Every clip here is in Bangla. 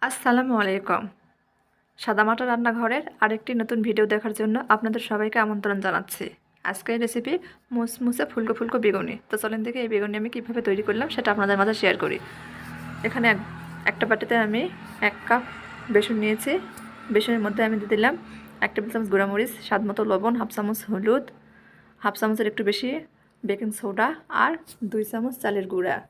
আসসালামু আলাইকুম। সাদামাটা রান্নাঘরের আরেকটি নতুন ভিডিও দেখার জন্য আপনাদের সবাইকে আমন্ত্রণ জানাচ্ছি। আজকের রেসিপি মুসমুসে ফুলকো ফুলকো বেগুনি। তো চলেন দেখে এই বেগুনি আমি কীভাবে তৈরি করলাম সেটা আপনাদের মাঝে শেয়ার করি। এখানে এক- একটা বাটিতে আমি এক কাপ বেসন নিয়েছি। বেসনের মধ্যে আমি দিয়ে দিলাম এক টেবিল চামচ গুঁড়ামরিচ, স্বাদ মতো লবণ, হাফ চামচ হলুদ, হাফ চামচের একটু বেশি বেকিং সোডা আর দুই চামচ চালের গুঁড়া।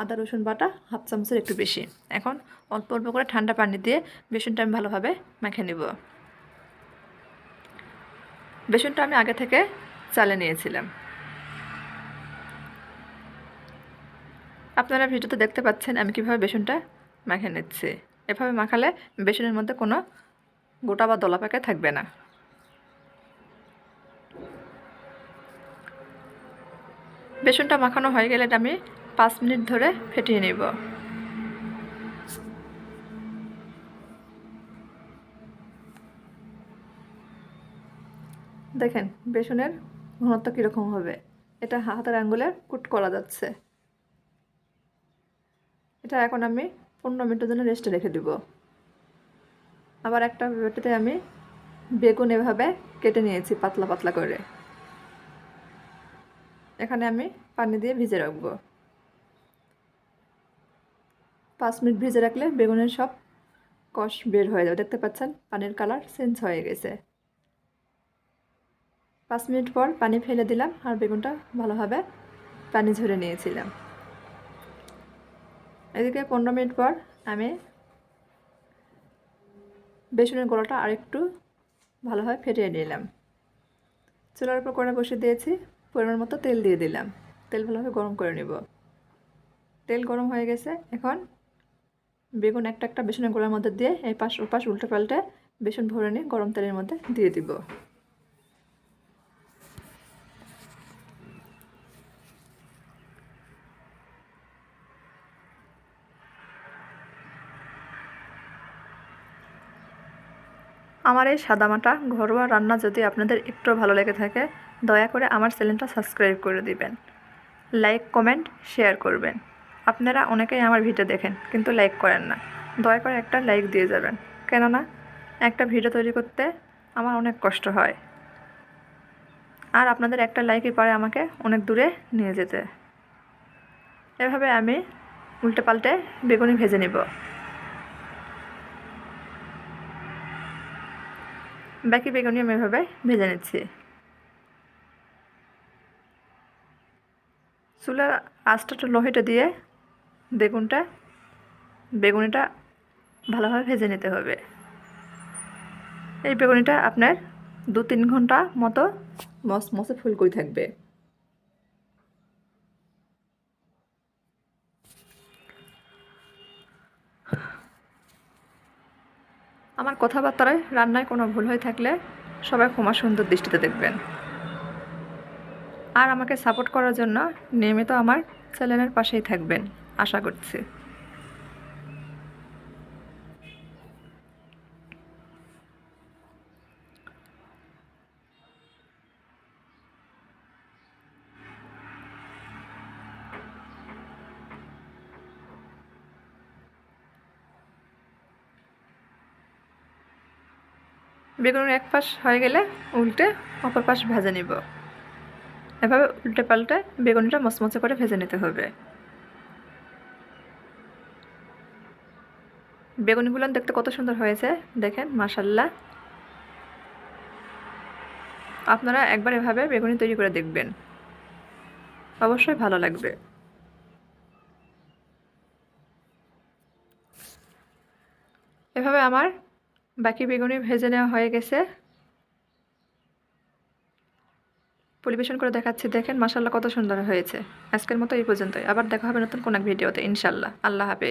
আদা, রসুন বাটা, হাফ চামচের একটু বেশি। এখন অল্প অল্প করে ঠান্ডা পানি দিয়ে বেসনটা আমি ভালোভাবে মেখে নেব। বেসনটা আমি আগে থেকে চালে নিয়েছিলাম। আপনারা ভিডিওতে দেখতে পাচ্ছেন আমি কীভাবে বেসনটা মেখে নিচ্ছি। এভাবে মাখালে বেসনের মধ্যে কোনো গোটা বা দলা পাকে থাকবে না। বেসনটা মাখানো হয়ে গেলে আমি পাঁচ মিনিট ধরে ফেটিয়ে নেব। দেখেন, বেসনের ঘনত্ব কীরকম হবে। এটা হাতের আঙ্গুলে কুট করা যাচ্ছে। এটা এখন আমি পনেরো মিনিটের জন্য রেস্টে রেখে দিব। আবার একটা বেটিতে আমি বেগুন এভাবে কেটে নিয়েছি পাতলা পাতলা করে। এখানে আমি পানি দিয়ে ভিজে রাখব। পাঁচ মিনিট ভিজে রাখলে বেগুনের সব কষ বের হয়ে যাবে। দেখতে পাচ্ছেন, পানির কালার চেঞ্জ হয়ে গেছে। পাঁচ মিনিট পর পানি ফেলে দিলাম আর বেগুনটা ভালোভাবে পানি ঝরে নিয়েছিলাম। এদিকে পনেরো মিনিট পর আমি বেসনের গোলাটা আরেকটু ভালোভাবে ফেটিয়ে নিলাম। চুলার উপর করে বসে দিয়েছি, পরিমাণ মতো তেল দিয়ে দিলাম। তেল ভালোভাবে গরম করে নিব। তেল গরম হয়ে গেছে, এখন বেগুন একটা একটা বেসনের গোলার মধ্যে দিয়ে এই পাশ ওপাশ উল্টে পাল্টে বেসন ভরে নিয়ে গরম তেলের মধ্যে দিয়ে দিব। আমার এই সাদামাটা ঘরোয়া রান্না যদি আপনাদের একটু ভালো লেগে থাকে, দয়া করে আমার চ্যানেলটা সাবস্ক্রাইব করে দিবেন। লাইক, কমেন্ট, শেয়ার করবেন। আপনারা অনেকেই আমার ভিডিও দেখেন, কিন্তু লাইক করেন না। দয়া করে একটা লাইক দিয়ে যাবেন। কেননা, একটা ভিডিও তৈরি করতে আমার অনেক কষ্ট হয়। আর আপনাদের একটা লাইকই পারে আমাকে অনেক দূরে নিয়ে যেতে। এভাবে আমি উল্টে পাল্টে বেগুনি ভেজে নিব। বাকি বেগুনি আমি এভাবে ভেজে নিচ্ছি। চুলার আঁচটা একটু লোহেটা দিয়ে বেগুনটা, বেগুনিটা ভালোভাবে ভেজে নিতে হবে। এই বেগুনিটা আপনার দু তিন ঘণ্টা মতো মস মসে ফুলকই থাকবে। আমার কথাবার্তায় রান্নায় কোনো ভুল হয়ে থাকলে সবাই ক্ষমা সুন্দর দৃষ্টিতে দেখবেন। আর আমাকে সাপোর্ট করার জন্য নিয়মিত আমার চ্যানেলের পাশেই থাকবেন। আশা করছি। বেগুনের এক পাশ হয়ে গেলে উল্টে অপর পাশ ভেজে নিব। এভাবে উল্টে পাল্টে বেগুনটা মচমচে করে ভেজে নিতে হবে। বেগুনিগুলো দেখতে কত সুন্দর হয়েছে, দেখেন মাসাল্লাহ আপনারা একবার এভাবে বেগুনি তৈরি করে দেখবেন। অবশ্যই ভালো লাগবে। এভাবে আমার বাকি বেগুনি ভেজে নেওয়া হয়ে গেছে। পরিবেশন করে দেখাচ্ছি, দেখেন মাসাল্লাহ কত সুন্দর হয়েছে। আজকের মতো এই পর্যন্তই। আবার দেখা হবে নতুন কোন এক ভিডিওতে ইনশাল্লাহ আল্লাহ হাফেজ।